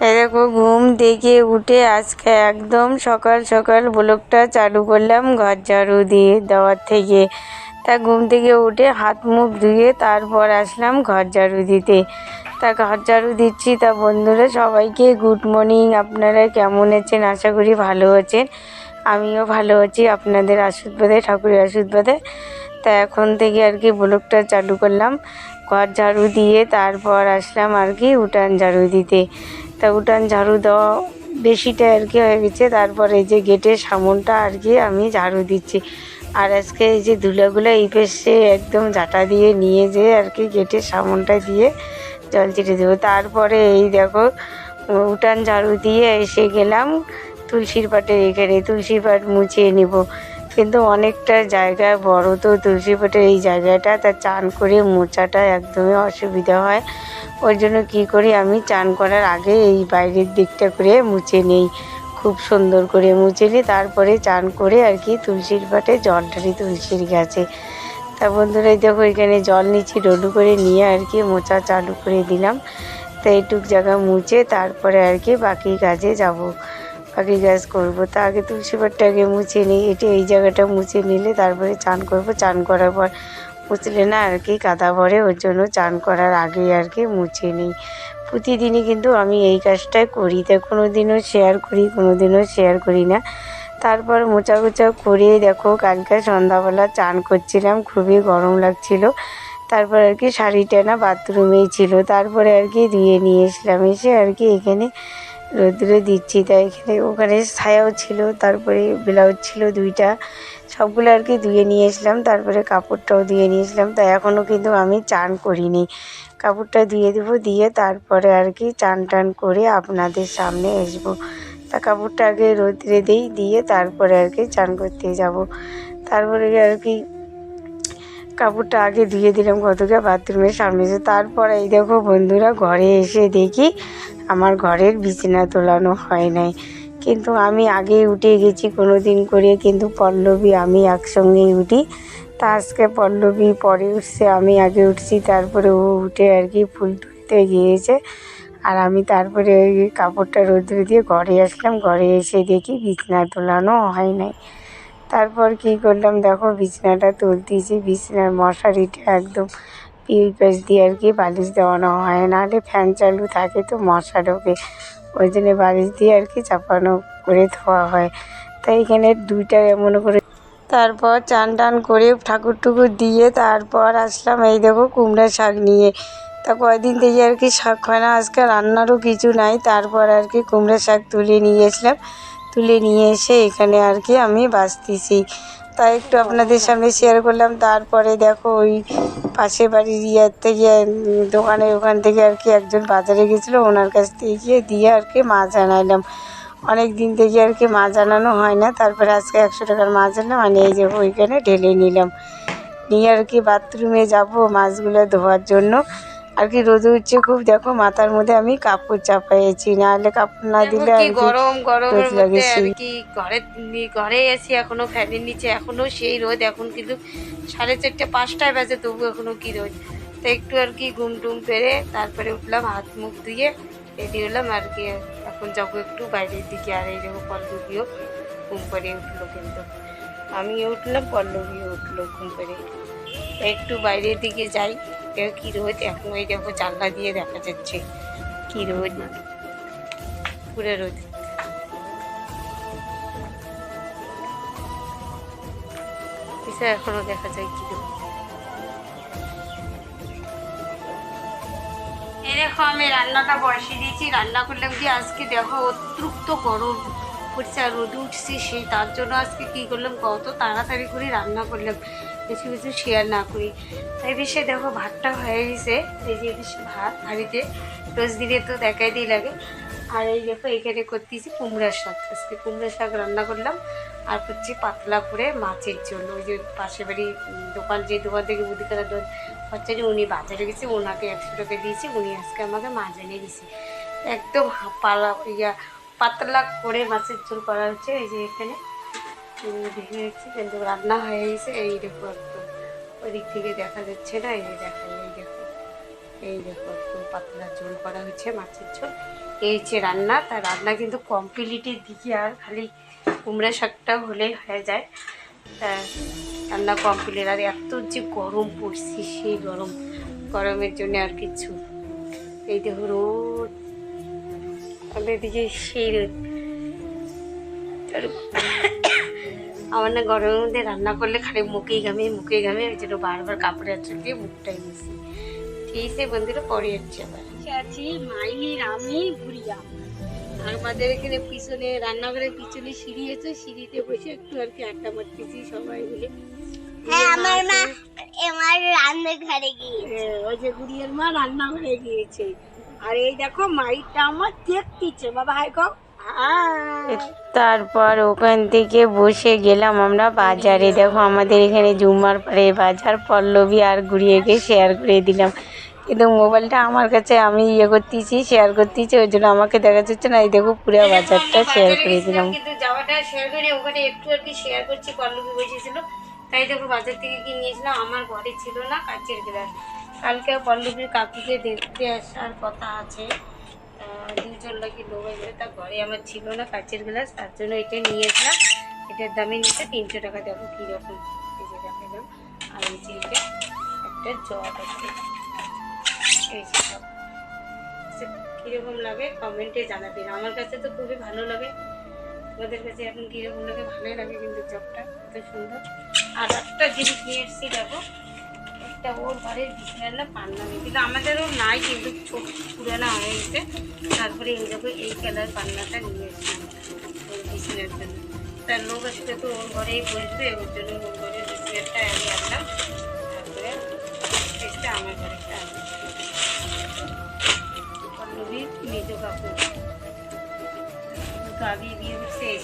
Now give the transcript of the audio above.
দেখো, ঘুম থেকে উঠে আজকে একদম সকাল সকাল ব্লগটা চালু করলাম ঘর ঝাড়ু দিয়ে দেওয়ার থেকে। তা ঘুম থেকে উঠে হাত মুখ ধুয়ে তারপর আসলাম ঘর ঝাড়ু দিতে। তা ঘর ঝাড়ু দিচ্ছি, তা বন্ধুরা সবাইকে গুড মর্নিং। আপনারা কেমন আছেন? আশা করি ভালো আছেন। আমিও ভালো আছি, আপনাদের আশীর্বাদে, ঠাকুরের আশীর্বাদে। তা এখন থেকে আর কি ব্লগটা চালু করলাম। ঘর ঝাড়ু দিয়ে তারপর আসলাম আর কি উঠান ঝাড়ু দিতে। তা উঠান ঝাড়ু দেওয়া বেশিটা আর কি হয়ে গেছে। তারপরে এই যে গেটের সামনটা আর কি আমি ঝাড়ু দিচ্ছি। আর আজকে এই যে ধুলাগুলো এই পেশে একদম ঝাঁটা দিয়ে নিয়ে যেয়ে আর কি গেটের সামনটা দিয়ে জল ছিটে দেবো। তারপরে এই দেখো, উঠান ঝাড়ু দিয়ে এসে গেলাম তুলসীর পাটের এখানে। তুলসীর পাট মুছিয়ে নিব। কিন্তু অনেকটা জায়গা বড় তো তুলসী পাটের এই জায়গাটা, তা চান করে মোচাটা একদমই অসুবিধা হয়। ওই জন্য কী করি, আমি চান করার আগে এই বাইরের দিকটা করে মুছে নিই। খুব সুন্দর করে মুছে নিই তারপরে চান করে আর কি তুলসীর পাটে জল ঢালি তুলসীর গাছে। তা বন্ধুরা দেখো এখানে জল নিচ্ছি ডলু করে নিয়ে আর কি মোচা চালু করে দিলাম। তা এইটুক জায়গা মুছে তারপরে আর কি বাকি কাজে যাব, বাকি কাজ করব। তা আগে তুলসী পাটটা আগে মুছে নিই, এটি এই জায়গাটা মুছে নিলে তারপরে চান করব। চান করার পর মুছলে না আর কি, কাদা ভরে ওর জন্য চান করার আগে আর কি মুছে নিই। প্রতিদিনই কিন্তু আমি এই কাজটাই করি। তা কোনো দিনও শেয়ার করি কোনো দিনও শেয়ার করি না। তারপর মোচা মোচা করে দেখো, কালকে সন্ধ্যাবেলা চান করছিলাম, খুবই গরম লাগছিল। তারপর আর কি শাড়িটা না বাথরুমেই ছিল। তারপরে আর কি ধুয়ে নিয়ে এসলাম এসে আর কি এখানে রোদ্রে দিচ্ছি। তাই এখানে ওখানে ছায়াও ছিল, তারপরে ব্লাউজ ছিল দুইটা। সবগুলো আর কি ধুয়ে নিয়ে এসলাম তারপরে কাপড়টাও ধুয়ে নিয়ে এসলাম তাই এখনও কিন্তু আমি চান করিনি। কাপড়টা ধুয়ে দেবো, দিয়ে তারপরে আর কি চান টান করে আপনাদের সামনে আসব। তা কাপড়টা আগে রোদ্রে দিই, দিয়ে তারপরে আর কি চান করতে যাব। তারপরে আর কি কাপড়টা আগে ধুয়ে দিলাম কতটা বাথরুমের সামনে এসে। তারপর এই দেখো বন্ধুরা, ঘরে এসে দেখি আমার ঘরের বিছানা তোলানো হয় নাই। কিন্তু আমি আগে উঠে গেছি কোনো দিন করে। কিন্তু পল্লবী, আমি একসঙ্গেই উঠি। তা আজকে পল্লবী পরে উঠছে, আমি আগে উঠছি, তারপরে ও উঠে আর কি ফুল তুলতে গিয়েছে। আর আমি তারপরে কাপড়টা রোদ্রে দিয়ে ঘরে আসলাম, ঘরে এসে দেখি বিছানা তোলানো হয় নাই। তারপর কী করলাম, দেখো বিছানাটা তুলতেছি, বিছানার মশারিটা একদম পিউ পাশ দিয়ে আর কি বালিশ দেওয়ানো হয়, নাহলে ফ্যান চালু থাকে তো মশা ঢোকে ওই জন্য বালিশ দিয়ে আর কি চাপানো করে ধোয়া হয়। তাই এখানে দুইটা এমন করে তারপর চান টান করে ঠাকুর টুকুর দিয়ে তারপর আসলাম এই দেখো কুমড়া শাক নিয়ে। তা কয়দিন থেকে আর কি শাক হয় না, আজকে রান্নারও কিছু নাই। তারপর আর কি কুমড়া শাক তুলে নিয়ে এসলাম তুলে নিয়ে এসে এখানে আর কি আমি বাঁচতেছি। তাই একটু আপনাদের সামনে শেয়ার করলাম। তারপরে দেখো ওই পাশের বাড়ির ইয়ার থেকে দোকানে ওখান থেকে আর কি একজন বাজারে গেছিল, ওনার কাছ থেকে গিয়ে দিয়ে আর কি মাছ আনাইলাম। অনেক দিন থেকে আর কি মাছ আনানো হয় না, তারপরে আজকে একশো টাকার মাছ আনলাম মানে এই যে ওইখানে ঢেলে নিলাম। নিয়ে আর কি বাথরুমে যাব মাছগুলো ধোয়ার জন্য। আর কি রোদ উঠছে খুব। দেখো মাথার মধ্যে আমি কাপড় চাপাইছি নাহলে কাপড় না দিলে আর গরম গরমের মধ্যে আর কি ঘরে ঘরে এসি এখনও ফ্যানের নিচে এখনও সেই রোদ। এখন কিন্তু সাড়ে চারটে পাঁচটায় বাজে তবু এখনও কি রোদ। তো একটু আর কি ঘুম টুম পেরে তারপরে উঠলাম হাত মুখ ধুয়ে রেডি হলাম আর কি। এখন যাব একটু বাইরের দিকে আর এই দেখো পল্লবীও ঘুম পেরে উঠল কিন্তু। আমি উঠলাম পল্লবীও উঠল ঘুম তো একটু বাইরের দিকে যাই। দেখো রোদ? এখন ওই দেখো জানলা দিয়ে দেখা যাচ্ছে। রোদ? পুরো রোদ। এখনও দেখা যায় কি রোদ। দেখো, আমি রান্নাটা বসিয়ে দিয়েছি। রান্না করলাম কি আজকে দেখো অতিরিক্ত গরম পড়ছে আর রোদ উঠছি সেই, তার জন্য আজকে কি করলাম কত তাড়াতাড়ি করে রান্না করলাম। বেশি কিছু শেয়ার না করি। তাই বেশি দেখো, ভাতটা হয়ে গেছে। এই যে ভাত, হাঁড়িতে রোজ দিলে তো দেখাই দিয়ে লাগে। আর এই দেখো, এখানে করতেছি কুমড়ার শাক। আজকে কুমড়ার শাক রান্না করলাম। আর করছি পাতলা করে মাছের জন্য ওই যে পাশে বাড়ি দোকান, যে দোকান থেকে মুদিখানা দোকান হচ্ছে যে উনি বাজারে গেছে, ওনাকে একশো টাকা দিয়েছি। উনি আজকে আমাকে মাছ এনে দিয়েছে। একদম পালা, ইয়া, পাতলা করে মাছের ঝোল করা হচ্ছে। এই যে এখানে কিন্তু রান্না হয়ে গেছে। এই দেখো একদম ওই দিক থেকে দেখা যাচ্ছে না, এই দেখা, এই দেখো এই দেখো একদম পাতলা ঝোল করা হচ্ছে মাছের ঝোল। এই হচ্ছে রান্না তার রান্না কিন্তু কমপ্লিটের দিকে আর খালি কুমড়া শাকটা হলেই হয়ে যায়। তা রান্না কমপ্লিট আর এত যে গরম পড়ছে, সেই গরম, গরমের জন্য আর কিছু। এই দেখো রোদ। আমাদের দিকে সেই রোদ। আমার না গরমের মধ্যে রান্না করলে খালি মুখে ঘামে মুখে ঘামে। ওই জন্য বারবার কাপড়ে আঁচড় দিয়ে মুখটাই মুছি। ঠিক আছে বন্ধুরা পরে হচ্ছে আবার। আছি মাইয়ের আমি আর আমাদের এখানে পিছনে রান্নাঘরের পিছনে সিঁড়ি আছে সিঁড়িতে বসে একটু আর কি আড্ডা মারতেছি সবাই মিলে। হ্যাঁ আমার মা আমার রান্নাঘরে গিয়ে হ্যাঁ, ওই যে গুড়িয়ার মা রান্নাঘরে গিয়েছে। আর এই দেখো মাইটা আমার দেখতেছে বাবা হাই তারপর ওখান থেকে বসে গেলাম আমরা বাজারে। দেখো আমাদের এখানে জুম্মার পরে বাজার পল্লবী আর ঘুরিয়েকে শেয়ার করে দিলাম। কিন্তু মোবাইলটা আমার কাছে আমি ইয়ে করতেছি শেয়ার করতেছি ওই জন্য আমাকে দেখা যাচ্ছে না। এই দেখো পুরো বাজারটা শেয়ার করে দিলাম। কিন্তু যাওয়াটা শেয়ার করে ওখানে একটু আর কি শেয়ার করছি পল্লবী বসেছিল। তাই দেখো বাজার থেকে কি নিয়েছিলাম আমার ঘরে ছিল না কাচের গ্লাস। কালকে পল্লবীর কাকুকে দেখতে আসার কথা আছে। দুজন নাকি লোক গেলে তার ঘরে আমার ছিল না কাচের গ্লাস, তার জন্য এটা নিয়ে নিয়েছিলাম। এটার দামে নিচ্ছে তিনশো টাকা দেবো কীরকম আর এই যে এটা, একটা জগ আছে। এই কীরকম লাগে কমেন্টে জানাবেন। আমার কাছে তো খুবই ভালো লাগে। তোমাদের কাছে এখন কীরকম লাগে? ভালোই লাগে কিন্তু জবটা এত সুন্দর। আর একটা জিনিস নিয়ে এসেছি, দেখো। একটা ওর ঘরের বিছানার না পান্না নেই কিন্তু আমাদেরও নাই, কিন্তু ছোট পুরানা হয়ে গেছে। তারপরে এই দেখো, এই কালার পান্নাটা নিয়ে এসেছি ওর বিছানার জন্য। তার লোক আসলে তো ওর ঘরেই বসবে, ওর জন্য ওর ঘরের বিছানাটা আমি আনলাম। তারপরে আমার আনলাম। পল্লবীর মেজো কাপড় গাবি দিয়ে দিচ্ছে এই